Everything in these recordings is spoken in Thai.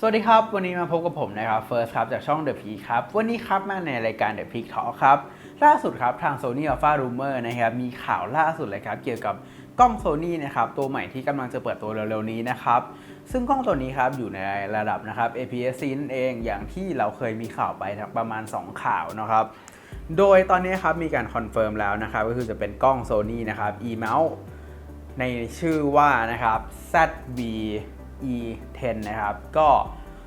สวัสดีครับ วันนี้มาพบกับผมนะครับเฟิร์สครับจากช่อง The p e a ครับ วันนี้ครับมาในรายการ The Peak Talk ครับ ล่าสุดครับทาง Sony Alpha Rumor นะครับ มีข่าวล่าสุดเลยครับเกี่ยวกับกล้อง Sony นะครับตัวใหม่ที่กำลังจะเปิดตัวเร็วๆนี้นะครับ ซึ่งกล้องตัวนี้ครับอยู่ในระดับนะครับ APS-C นั่นเองอย่างที่เราเคยมีข่าวไปประมาณ 2 ข่าวนะครับ โดยตอนนี้ครับมีการคอนเฟิร์มแล้วนะครับก็คือจะเป็นกล้อง Sony นะครับ E-mount ในชื่อว่านะครับ ZV E10 นะครับ ก็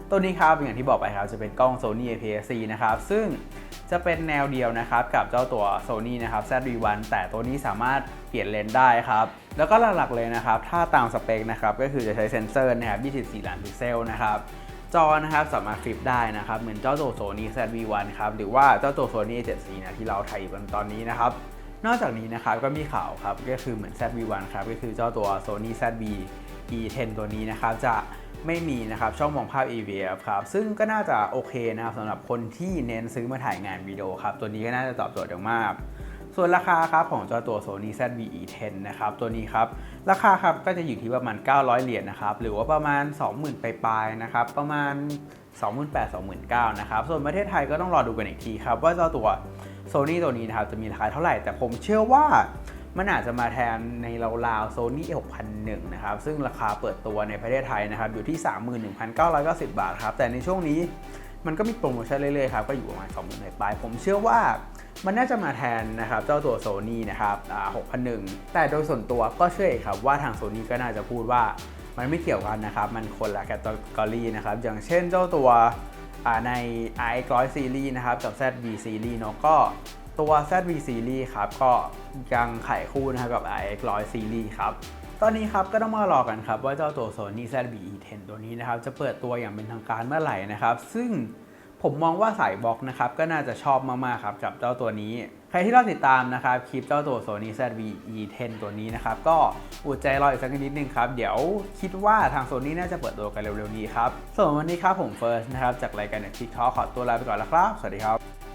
ตัวนี้ครับอย่างที่บอกไปครับจะเป็นกล้อง Sony APS-C นะครับ ซึ่งจะเป็นแนวเดียวนะครับกับเจ้าตัว Sony นะครับ ZV-1 แต่ตัวนี้สามารถเปลี่ยนเลนส์ได้ครับ แล้วก็หลักๆเลยนะครับ ถ้าตามสเปคนะครับก็คือจะใช้เซนเซอร์นะครับ24 ล้านพิกเซลนะครับจอนะครับสามารถฟลิปได้นะครับ เหมือนเจ้าตัว Sony ZV-1 ครับหรือว่าเจ้าตัว Sony A7C นะที่เราถ่ายอยู่ตอนนี้นะครับ นอกจากนี้นะครับก็มีข่าวครับก็คือเหมือน ZV-1 ครับก็คือเจ้าตัว Sony ZV E10 ตัวนี้นะครับจะไม่มีนะครับช่องมองภาพ EVF ครับซึ่งก็น่าจะโอเคนะครับสำหรับคนที่เน้นซื้อมาถ่ายงานวิดีโอครับตัวนี้ก็น่าจะตอบโจทย์อย่างมาก ส่วนราคาครับของเจ้าตัว Sony ZV E10 นะครับตัวนี้ครับราคาครับก็จะอยู่ที่ประมาณ 900 เหรียญนะครับหรือว่าประมาณ 20,000ปลายๆนะครับประมาณ 28,000-29,000นะครับส่วนประเทศไทยก็ต้องรอดูกันอีกทีครับว่าเจ้าตัวโซนี่ตัวนี้นะครับจะมีราคาเท่าไหร่ แต่ผมเชื่อว่ามันอาจจะมาแทนในราวๆโซนี่6001 นะครับ ซึ่งราคาเปิดตัวในประเทศไทยนะครับ อยู่ที่ 31,990 บาทครับ แต่ในช่วงนี้ มันก็มีโปรโมชั่นเรื่อยๆครับก็อยู่ประมาณ20,000ปลายๆผมเชื่อว่ามันน่าจะมาแทนนะครับเจ้าตัวโซนี่นะครับอ่า6,001 แต่โดยส่วนตัวก็เชื่ออีกครับว่าทางโซนี่ก็น่าจะพูดว่ามันไม่เกี่ยวกันนะครับ มันคนละแคตตากรีนะครับ อย่างเช่นเจ้าตัวใน i 1 0 0 Series นะครับ กับ ZV Series เนาะก็ตัว ZV Series ครับ ก็ยังขายคู่นะครับกับ i 1 0 0 Series ครับ ตอนนี้ครับก็ต้องมารอกันครับว่าเจ้าตัว Sony ZV E10 ตัวนี้นะครับจะเปิดตัวอย่างเป็นทางการเมื่อไหร่นะครับ ซึ่งผมมองว่าสายบล็อกนะครับก็น่าจะชอบมากๆครับกับเจ้าตัวนี้ ใครที่รอติดตามนะครับคลิปเจ้าตัว Sony ZV E10 ตัวนี้นะครับก็อดใจรออีกสักนิดนึงครับ เดี๋ยวคิดว่าทาง Sony น่าจะเปิดตัวกันเร็วๆนี้ครับส่วนวันนี้ครับผมเฟิร์สนะครับจากรายการ Netflix Talk ขอตัวลาไปก่อนแล้วครับ สวัสดีครับ